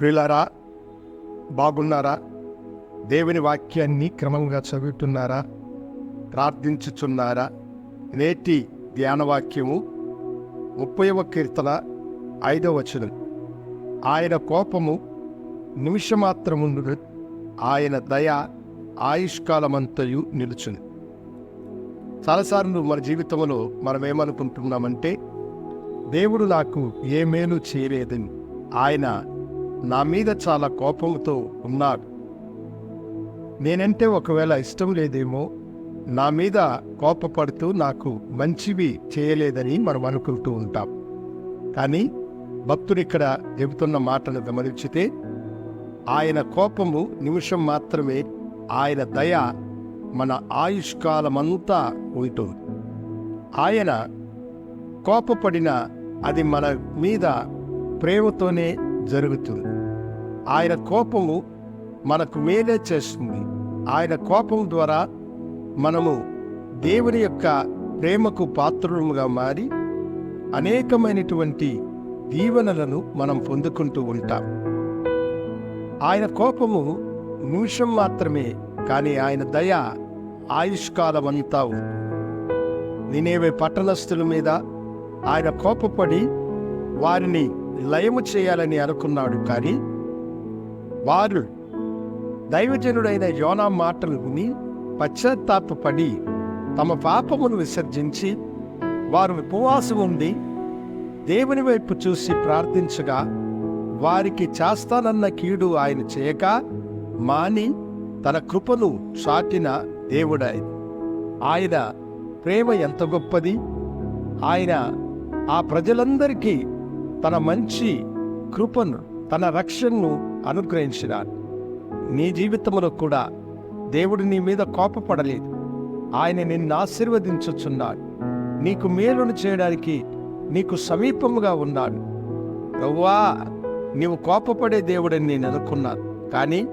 ప్రియులారా బాగున్నారా? దేవుని వాక్యాన్ని క్రమంగా చదువుతున్నారా? ప్రార్థించుచున్నారా? నేటి ధ్యానవాక్యము ముప్పైవ కీర్తన ఐదవ వచనం. ఆయన కోపము నిమిషమాత్రముండు ఆయన దయ ఆయుష్కాలమంతయు నిలుచును. చాలాసార్లు మన జీవితంలో మనం ఏమనుకుంటున్నామంటే దేవుడు నాకు ఏ మేలు చేయలేదని ఆయన నా మీద చాలా కోపంతో ఉన్నాడు. నేనంటే ఒకవేళ ఇష్టం లేదేమో నా మీద కోపపడుతూ నాకు మంచివి చేయలేదని మనం అనుకుంటూ ఉంటాం. కానీ భక్తుడు ఇక్కడ చెబుతున్న మాటను గమనించితే ఆయన కోపము నిమిషం మాత్రమే ఆయన దయ మన ఆయుష్కాలమంతా ఉంటుంది ఆయన కోపపడిన అది మన మీద ప్రేమతోనే జరుగుతుంది. ఆయన కోపము మనకు మేలే చేస్తుంది. ఆయన కోపం ద్వారా మనము దేవుని యొక్క ప్రేమకు పాత్రులుగా మారి అనేకమైనటువంటి దీవెనలను మనం పొందుకుంటూ ఉంటాం. ఆయన కోపము నిమిషం మాత్రమే కానీ ఆయన దయ ఆయుష్కాలమంతా ఉంది నినేవే పట్టణస్థుల మీద ఆయన కోపపడి వారిని లయము చేయాలని అనుకున్నాడు కానీ వారు దైవజనుడైన యోనా మాటలు విని పశ్చాత్తాపడి తమ పాపమును విసర్జించి వారు ఉపవాసం ఉండి దేవుని వైపు చూసి ప్రార్థించగా వారికి చేస్తానన్న కీడు ఆయన చేయక మాని తన కృపను చాటిన దేవుడాయన ఆయన ప్రేమ ఎంత గొప్పది! ఆయన ఆ ప్రజలందరికీ తన మంచి కృపను తన రక్షణను అనుగ్రహించినాడు. నీ జీవితంలో కూడా దేవుడు నీ మీద కోపపడలేదు. ఆయన నిన్ను ఆశీర్వదించుచున్నాడు. నీకు మేలును చేయడానికి నీకు సమీపముగా ఉన్నాడు. ప్రవ్వా నీవు కోపపడే దేవుడని నేను అనుకున్నాను. కానీ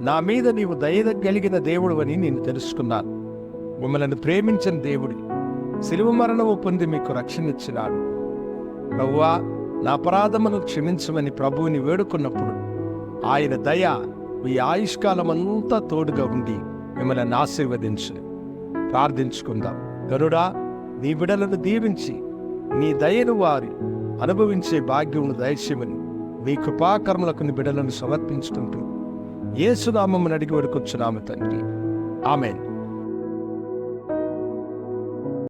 నా మీద నీవు దయ కలిగిన దేవుడు అని నేను తెలుసుకున్నాను. మిమ్మల్ని ప్రేమించిన దేవుడి శిలువ మరణము పొంది మీకు రక్షణ ఇచ్చినాడు. నవ్వా నా అపరాధమును క్షమించమని ప్రభువుని వేడుకున్నప్పుడు ఆయన దయ మీ ఆయుష్కాలమంతా తోడుగా ఉండి మిమ్మల్ని ఆశీర్వదించు. ప్రార్థించుకుందాం. గరుడా నీ బిడలను దీవించి నీ దయను వారి అనుభవించే భాగ్యమును దయచేయమని మీ కృపాకర్మలకు నీ బిడలను సమర్పించుకుంటూ ఏసునామమును అడిగి వడుకొచ్చున్నాము తండ్రి. ఆమెన్.